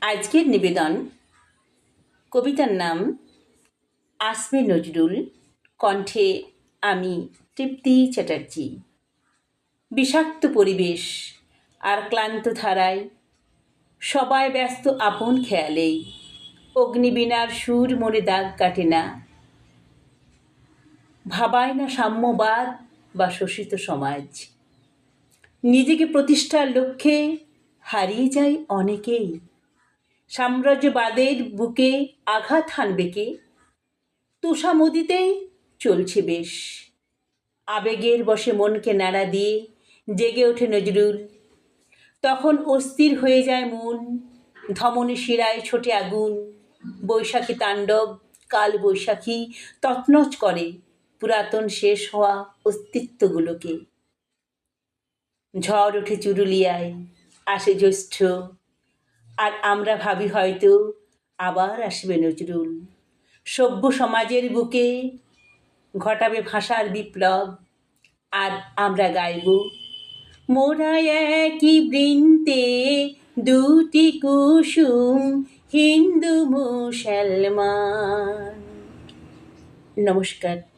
আজকের নিবেদন, কবিতার নাম, আসবে নজরুল, কণ্ঠে আমি তৃপ্তি চ্যাটার্জি। বিষাক্ত পরিবেশ আর ক্লান্ত ধারায়, সবাই ব্যস্ত আপন খেয়ালেই, অগ্নিবীণার সুর মনে দাগ কাটে না। ভাবায় না সাম্যবাদ বা শোষিত সমাজ। নিজেকে প্রতিষ্ঠার লক্ষ্যে হারিয়ে যায় অনেকেই। সাম্রাজ্যবাদের বুকে আঘাত হানবে কে? তুষামদিতেই চলছে বেশ। আবেগের বসে মনকে নাড়া দিয়ে জেগে ওঠে নজরুল। তখন অস্থির হয়ে যায় মন। ধমনী শিরায় ছোটে আগুন। বৈশাখী তাণ্ডব, কাল বৈশাখী তৎনচ করে পুরাতন শেষ হওয়া অস্তিত্বগুলোকে। ঝড় ওঠে চুরুলিয়ায় আসে জ্যৈষ্ঠ আর আমরা ভাবি হয়তো আবার আসবে নজরুল। সভ্য সমাজের বুকে ঘটাবে ভাষার বিপ্লব। আর আমরা গাইব, মোরা একই বৃন্তে দুটি কুসুম হিন্দু মুসলমান। নমস্কার।